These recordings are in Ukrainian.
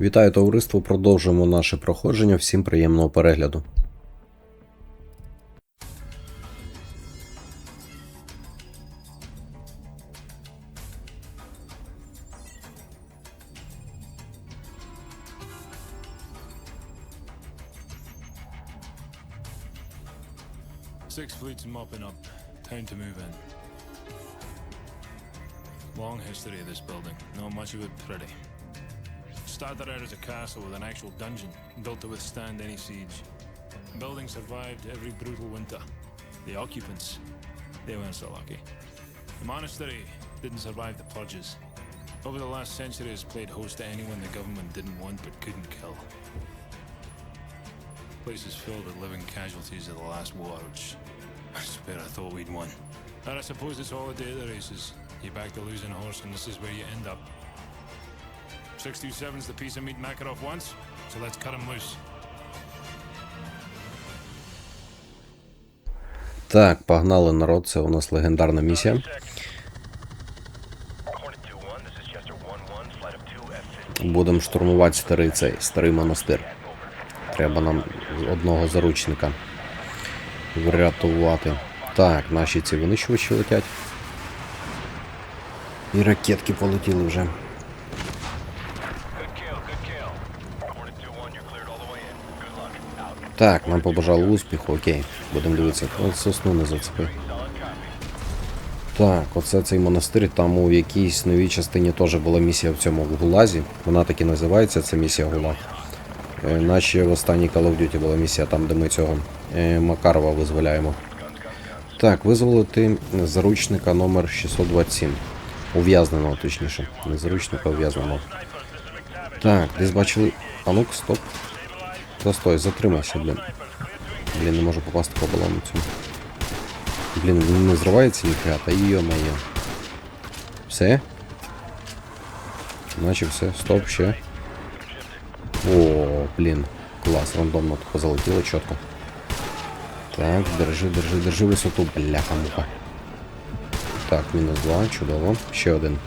Вітаю товариство, продовжуємо наше проходження. Всім приємного перегляду. Six fleets mopping up. Time to move in. Long history of this building. Not much of it pretty. Started out as a castle with an actual dungeon, built to withstand any siege. The building survived every brutal winter. The occupants, they weren't so lucky. The monastery didn't survive the purges. Over the last century has played host to anyone the government didn't want but couldn't kill. The Place is filled with living casualties of the last war, which I swear I thought we'd won. And I suppose it's all a day of the races. You back the losing horse, and this is where you end up. 627's the piece of meat Makarov wants, so let's cut him loose. Так, погнали народ, це у нас легендарна місія. Hornet 2-1, this is Chester 1-1, flight of 2 F-15. Будемо штурмувати старий цей старий монастир. Треба нам одного заручника врятувати. Так, наші ці винищувачі летять. І ракетки полетіли вже. Так, нам побажали успіху, окей. Будемо дивитися. От сосну не зацепив. Так, оце цей монастир, там у якійсь новій частині теж була місія в цьому Гулазі. Вона так і називається, це місія Гулаг. Е, Наче в останній Call of Duty була місія, там, де ми цього е, Макарова визволяємо. Так, визволити заручника номер 627. Ув'язненого, точніше. Не заручника, ув'язненого. Так, десь бачили. А ну стоп. Застой, затримайся, блін. Блін, не можу попасти по балону цьому. Блін, він не зривається ніхрена, та йо-моє. Все? Наче все, стоп, ще. О, блін. Клас, рандомно тупо залетіло чітко. Так, держи, держи, держи висоту, бляха-муха. Так, мінус два, чудово. Ще один.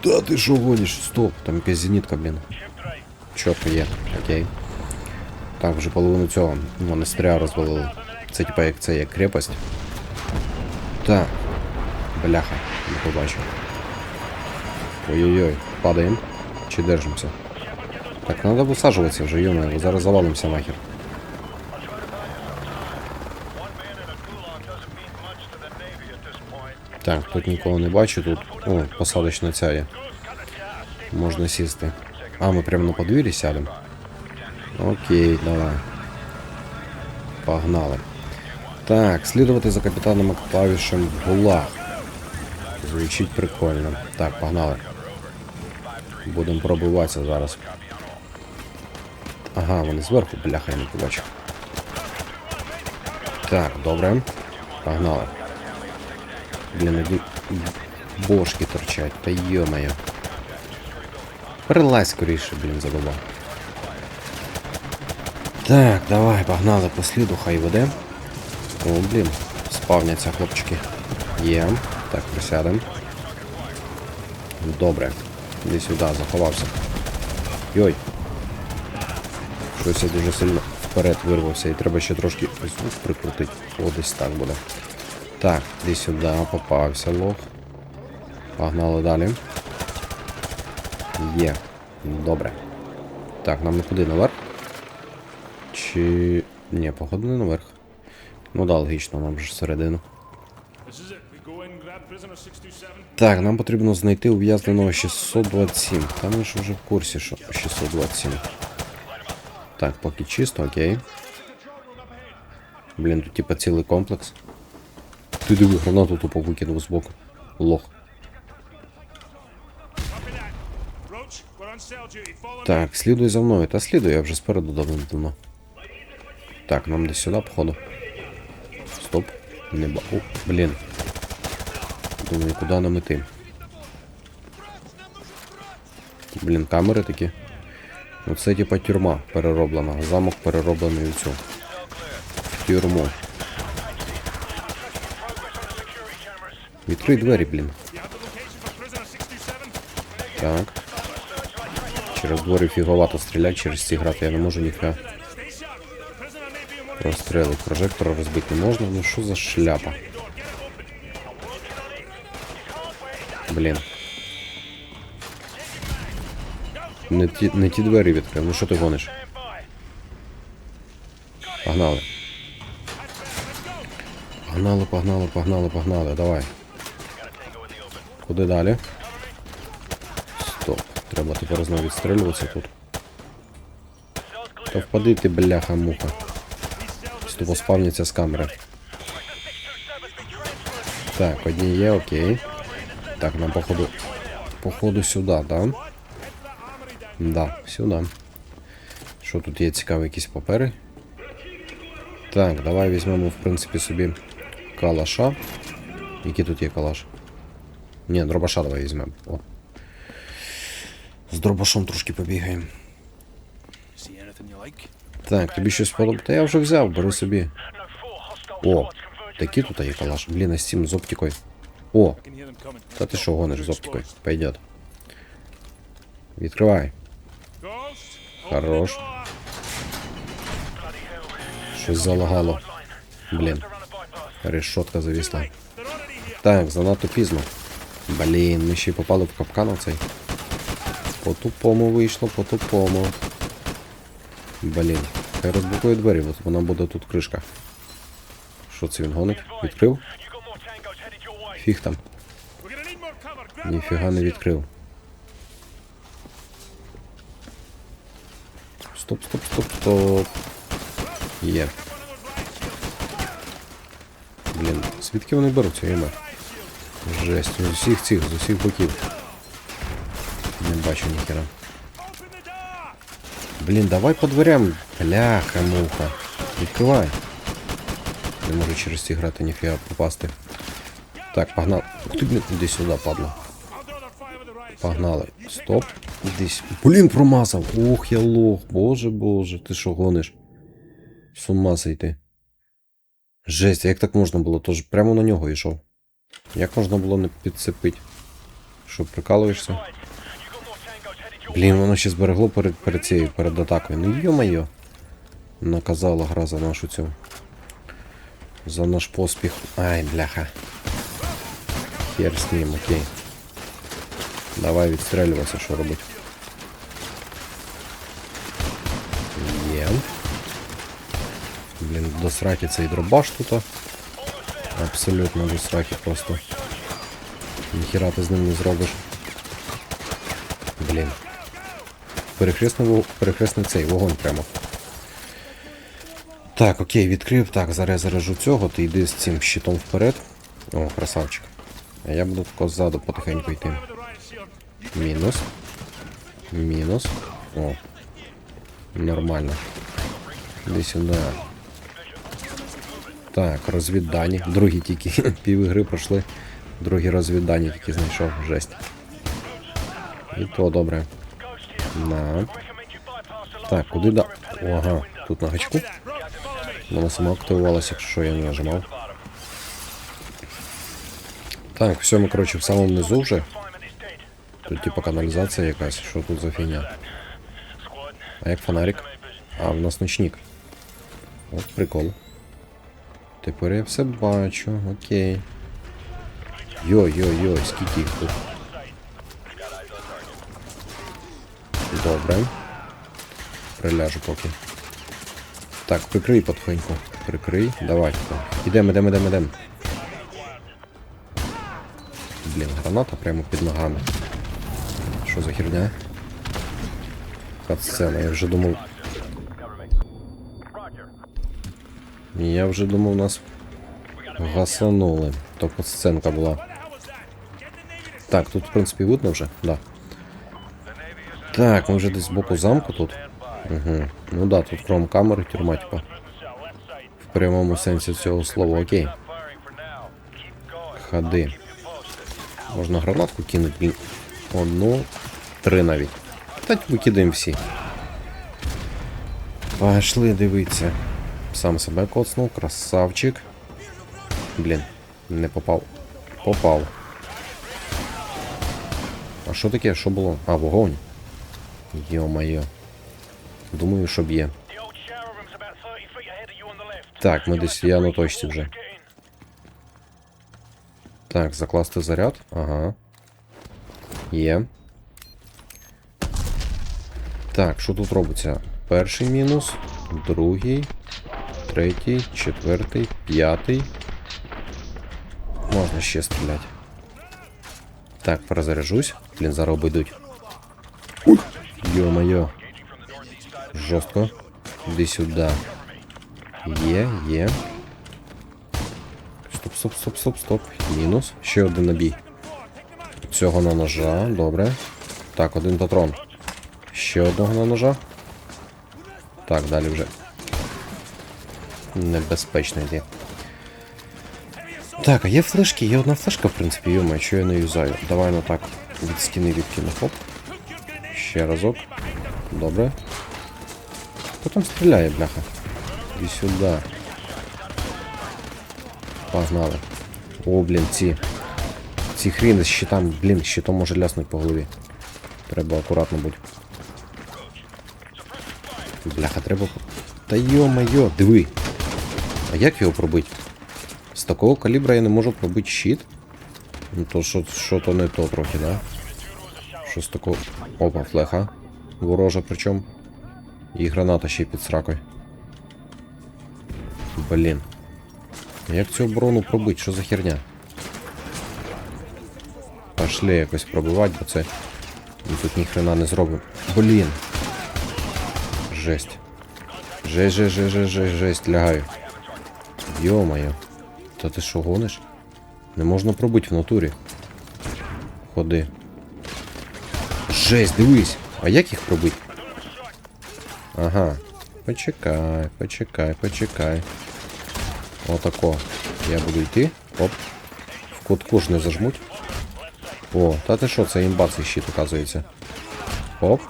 Та ти що гониш? Стоп, там якась зенітка, блін. Чітко є, окей. Так, вже половину цього монастиря розвалили. Це типа як це як крепость. Так. Бляха, не побачив. Ой-ой-ой, падаємо. Чи держимося? Так, треба висаджуватися вже, йома, зараз завалимося нахер. Так, тут нікого не бачу, тут. О, посадочна ця є. Можна сісти. А, ми прямо на подвір'ї сядемо. Окей, давай. Погнали. Так, слідувати за капітаном клавішем Гулаг. Звучить прикольно. Так, погнали. Будемо пробиватися зараз. Ага, вони зверху, бляха, я не побачив. Так, добре. Погнали. Блін, іди. Бошки торчать, та йо-моє. Перелазь скоріше, блін, забував. Так, давай, погнали по сліду, хай веде. О, блін, спавняться хлопчики. Є. Так, присядем. Добре. Іди сюди, заховався. Йой. Щось я дуже сильно вперед вирвався і треба ще трошки звук прикрутити. О, десь так буде. Так, іди сюди, попався лох. Погнали далі. Є. Добре. Так, нам не куди наверх? Чи. Ні, походу не наверх. Ну да, логічно, нам же ж всередину. This is it. We go in, grab prisoner 627. Так, нам потрібно знайти ув'язненого 627. Та ми ж вже в курсі, що 627. Так, поки чисто, окей. Блін, тут типа цілий комплекс. Ти диви, гранату тупо викинув. Лох. Cell duty. Follow Так, слідуй за мною. Та слідуй, я вже спереду давно. Так, нам десь сюди, походу. Стоп. Не ба. О, блін. Думаю, куди нам іти? Блін, камери такі. Ну це типа тюрма перероблена. Замок перероблений у цю. Тюрму. Відкрий двері, блін. You have the location for prisoner 627? Так. Через двори фіговато стріляти, через ці грати я не можу ніфіга. Розстріли прожектора розбити не можна. Ну що за шляпа? Блін. Не ті, не двері відкрив. Ну що ти гониш? Погнали. Погнали, погнали, погнали, погнали, давай. Куди далі? Стоп. Треба тепер знову відстрілюватися тут. Та впади ти, бляха-муха. Ступо спавняться з камери. Так, одні є, окей. Так, нам походу. Походу сюди, да? Да, сюди. Що тут є цікаві якісь папери? Так, давай візьмемо, в принципі, собі калаша. Який тут є калаш? Ні, дробаша давай візьмемо. О. З дробашом трошки побігаємо. Так, тобі щось подобається? Та я вже взяв, бери собі. О, такі тут є калаш. Блін, а з цим з оптикою. О, та ти що гониш з оптикою? Пойдет. Відкривай. Хорош. Щось залагало. Блін. Решотка завісла. Так, занадто пізно. Блін, ми ще й попали в капкан оцей. По-тупому вийшло, по-тупому. Блін. Хай розблокує двері, от вона буде тут кришка. Що це він гонить? Відкрив? Фіг там. Ніфіга не відкрив. Стоп, стоп, стоп, стоп. Є. Блін, звідки вони беруться, Іма? Жесть, з усіх цих, з усіх боків. Не бачу ніхера. Блін, давай по дверям. Бляха, муха. Відкривай. Не можу через ці грати ніфіга попасти. Так, погнали. Ух ти, блін, іди сюди, падла. Погнали. Стоп. Десь. Блін, промазав. Ох, я лох. Боже, боже, ти що гониш? З ума зайти. Жесть, як так можна було? Тож прямо на нього йшов. Як можна було не підцепити? Що, прикалуєшся? Блін, воно ще зберегло перед, перед цією перед атакою. Ну йо-моє. Наказала гра за нашу цю. За наш поспіх. Ай, бляха. Хер з ним, окей. Давай відстрелюватися, що робить. Є. Блін, до сраки цей дробаш тут. Абсолютно до сраки просто. Ніхіра ти з ним не зробиш. Блін. Перехресний, вог- цей вогонь прямо. Так, окей, відкрив. Так, зараз я заряжу цього, ти йди з цим щитом вперед. О, красавчик. А я буду тако ззаду потихеньку йти. Мінус. Мінус. О. Нормально. Іди сюди. Так, розвіддані. Другі тільки пів ігри пройшли. Другі розвіддані тільки знайшов. Жесть. І то добре. На. Так, куди да. Ага, тут на гачку. Вона сама активувалася, якщо що, я не нажимав. Так, все, ми, коротше, в самому низу вже. Тут типа каналізація якась, що тут за фігня? А як фонарик? А, в нас ночник. От прикол. Тепер я все бачу, окей. Йой-йой-йой, скільки їх тут. Добре. Приляжу поки. Так, прикрий потихеньку. Прикрий. Давай. Ідемо, ідемо, ідемо, ідемо. Блін, граната прямо під ногами. Що за херня? Катсцена, я вже думав. Я вже думав, нас гасанули. То катсценка була. Так, тут, в принципі, видно вже? Да. Так, ми вже десь збоку замку тут. Угу. Ну да, тут кром камери, тюрма, типа. В прямому сенсі цього слова, окей. Ходи. Можна гранатку кинути, блін. Одну, три навіть. Та викидаємо всі. Пошли дивитися. Сам себе коцнув, красавчик. Блін, не попав. Попав. А що таке? Що було? А, вогонь. Йо-моє. Думаю, що б'є. The old shower room's about 30 feet ahead of you on the left. Так, ми десь я на точці вже. Так, закласти заряд. Ага. Є. Так, що тут робиться? Перший мінус, другий, третій, четвертий, п'ятий. Можна ще стріляти. Так, перезаряжусь. Блін, зараз обійдуть. Йо-моє. Жорстко. Іди сюди. Є, є. Стоп, стоп, стоп, стоп, стоп. Мінус. Ще один набій. Цього на ножа, добре. Так, один патрон. Ще одного на ножа. Так, далі вже. Небезпечно йде. Так, а є флешки, є одна флешка, в принципі, йома, що я не юзаю. Давай ну так. Від стіни відкину. Хоп. Ще разок. Добре. Хто там стріляє, бляха? Іди сюди. Погнали. О, блін, ці. Ці хріни з щитом, блін, щитом може ляснуть по голові. Треба акуратно бути. Бляха, треба. Та йо-моє, диви. А як його пробити? З такого калібра я не можу пробити щит. Ну то що, що то не то трохи, да? Що з такого. Опа, флеха. Ворожа причому. І граната ще й під сракою. Блін. Як цю оборону пробити? Що за херня? Пошли якось пробивати, бо це. Ми тут ніхрена не зробимо. Блін. Жесть. Жесть, жесть, жесть, жесть, жесть, жесть, лягаю. Йо-моє. Та ти що гониш? Не можна пробити в натурі. Ходи. Жесть, дивись! А як їх пробити? Ага. Почекай, почекай, почекай. Отако. Я буду йти. Оп. В кутку ж не зажмуть. О, та ти що, це імба щит, оказується. Оп.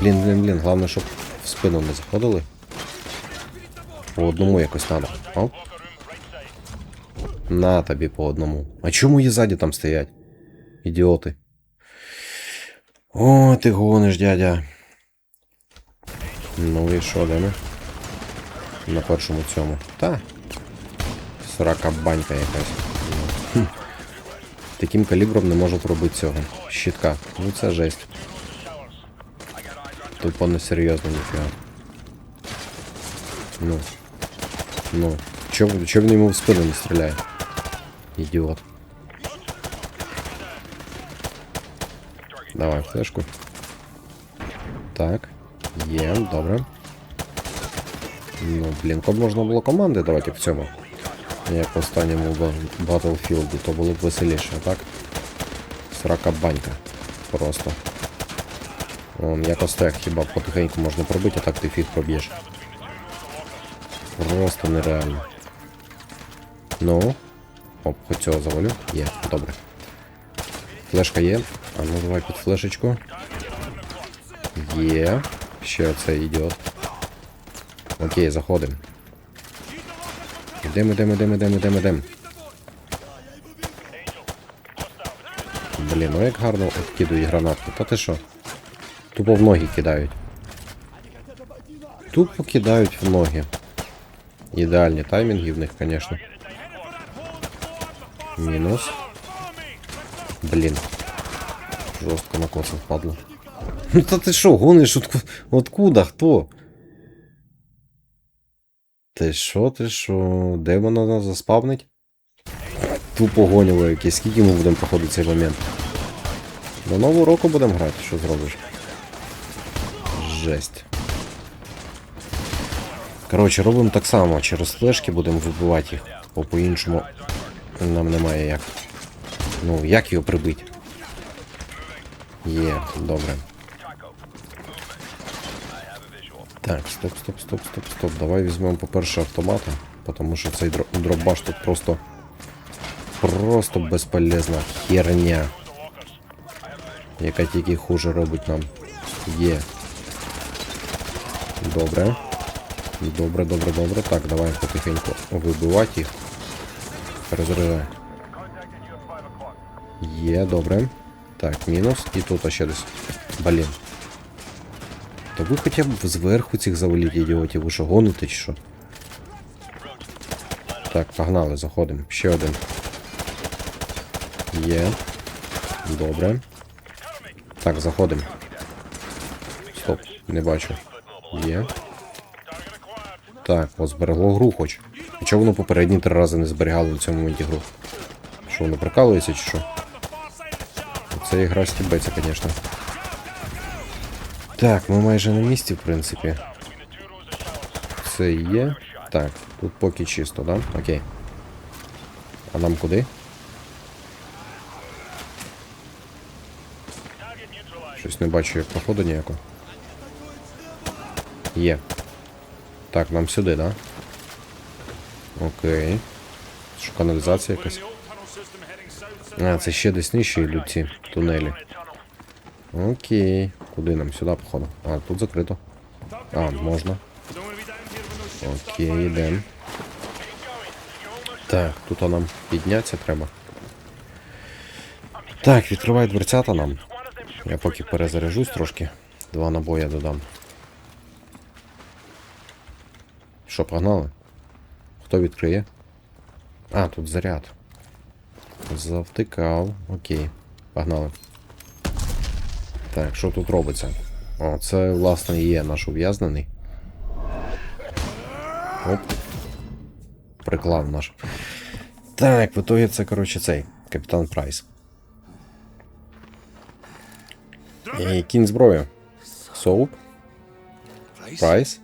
Блін, блін, блін, головне, щоб в спину не заходили. По одному якось треба. Оп. На тобі по одному. А чому є ззаді там стоять? Ідіоти. О, ти гониш, дядя. Ну і що, де ми? На першому цьому. Та. Срака банька якась. Хм. Таким калібром не можу пробити цього. Щитка. Ну це жесть. Тупо несерйозно ніфіга. Ну. Ну. Чо, чо він йому в спину не стріляє? Ідіот. Давай флешку. Так. Є, добре. Ну, блін, код можна було команди давати в цьому. Як в останньому Battlefield, то було б веселіше, так? Срака банька. Просто. Вон, якось так хіба потихеньку можна пробити, а так ти фіг проб'єш. Просто нереально. Ну. Оп, хоч цього завалю. Є, добре. Флешка є. А ну давай під флешечку. Є. Ще цей ідіот. Окей, заходимо. Ідем, ідем, ідем, ідем, ідем, ідем. Блін, ну як гарно откидують гранатку. Та ти що? Тупо в ноги кидають. Тупо кидають в ноги. Ідеальні таймінги в них, звісно. Мінус. Блін. Жорстко накосив, падло. Ну та ти що, гониш? Отку- Откуда? Хто? Ти що, ти що? Де воно нас заспавнить? Тупо гоняло якесь. Скільки ми будемо проходити цей момент? До нового року будемо грати, що зробиш? Жесть. Коротше, робимо так само. Через флешки будемо вибивати їх. Бо по-іншому нам немає як. Ну, як його прибити? Є, добре. Так, стоп, стоп, стоп, стоп, стоп. Давай візьмемо, по-перше, автомата, тому що цей дро- дробаш тут просто. Просто безполезна херня. Яка тільки хуже робить нам. Є. Добре. Добре, добре, добре. Так, давай потихеньку вибивати їх. Розривай. Є, добре. Так, мінус. І тут ще десь. Блін. Та ви хоча б зверху цих заваліть ідіотів, ви що гоните чи що? Так, погнали, заходимо. Ще один. Є. Добре. Так, заходимо. Стоп, не бачу. Є. Так, от зберегло гру хоч. А чого воно попередні три рази не зберігало в цьому моменті гру? Що, воно прикалується чи що? Це ігра стібеться, звісно. Так, ми майже на місці, в принципі. Це є. Так, тут поки чисто, да? Окей. А нам куди? Щось не бачу, як походу ніякого. Є. Так, нам сюди, да? Окей. Що каналізація якась? А, це ще десь нижче йдуть ці тунелі. Окей. Куди нам? Сюди, походу. А, тут закрито. А, можна. Окей, йдемо. Так, тут нам піднятися треба. Так, відкривай дверцята нам. Я поки перезаряжусь трошки. Два набоя додам. Що, погнали? Хто відкриє? А, тут заряд. Завтикав. Окей. Погнали. Так, що тут робиться? О, це, власне, і є наш ув'язнений. Оп. Приклав наш. Так, в итоге це, коротше, цей. Капітан Прайс. І кінь зброю. Соуп. Прайс.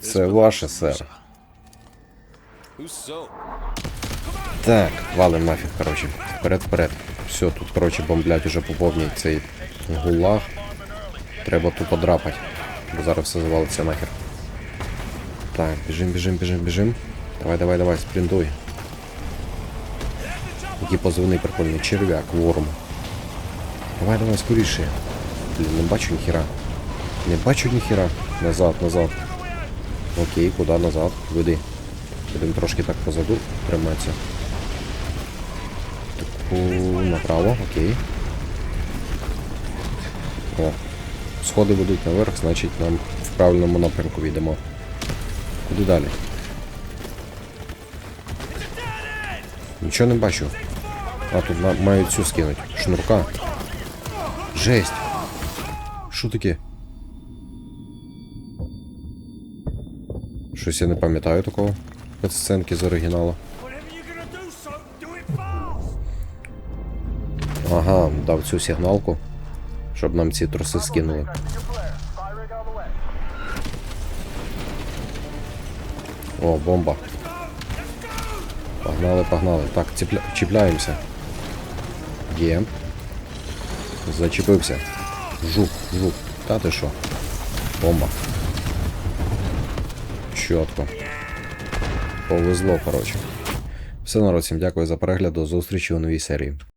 Це ваше, сер. Так, валим нафіг, коротше. Вперед, вперед. Все, тут, коротше, бомблять уже по повній цей гулаг. Треба тупо драпать. Бо зараз все завалиться нахер. Так, біжим, біжим, біжим, біжим. Давай, давай, давай, спринтуй. Які позивний прикольний. Черв'як, ворм. Давай, давай, скоріше. Блін, не бачу ніхіра. Не бачу ніхіра. Назад, назад. Окей, куди назад? Веди. Будемо трошки так позаду триматися. Таку направо, окей. О. Сходи ведуть наверх, значить нам в правильному напрямку йдемо. Куди далі? Нічого не бачу. А, тут на- мають цю скинуть. Шнурка. Жесть. Що таке? Щось я не пам'ятаю такого. Сценки з оригіналу. Ага, дав цю сигналку, щоб нам ці труси скинули. О, бомба. Погнали, погнали. Так, ціпля... чіпляємося. Є. Зачепився. Жук, жук. Та ти що? Бомба. Чітко. Повезло, коротше. Все, народ, дякую за перегляд. До зустрічі у новій серії.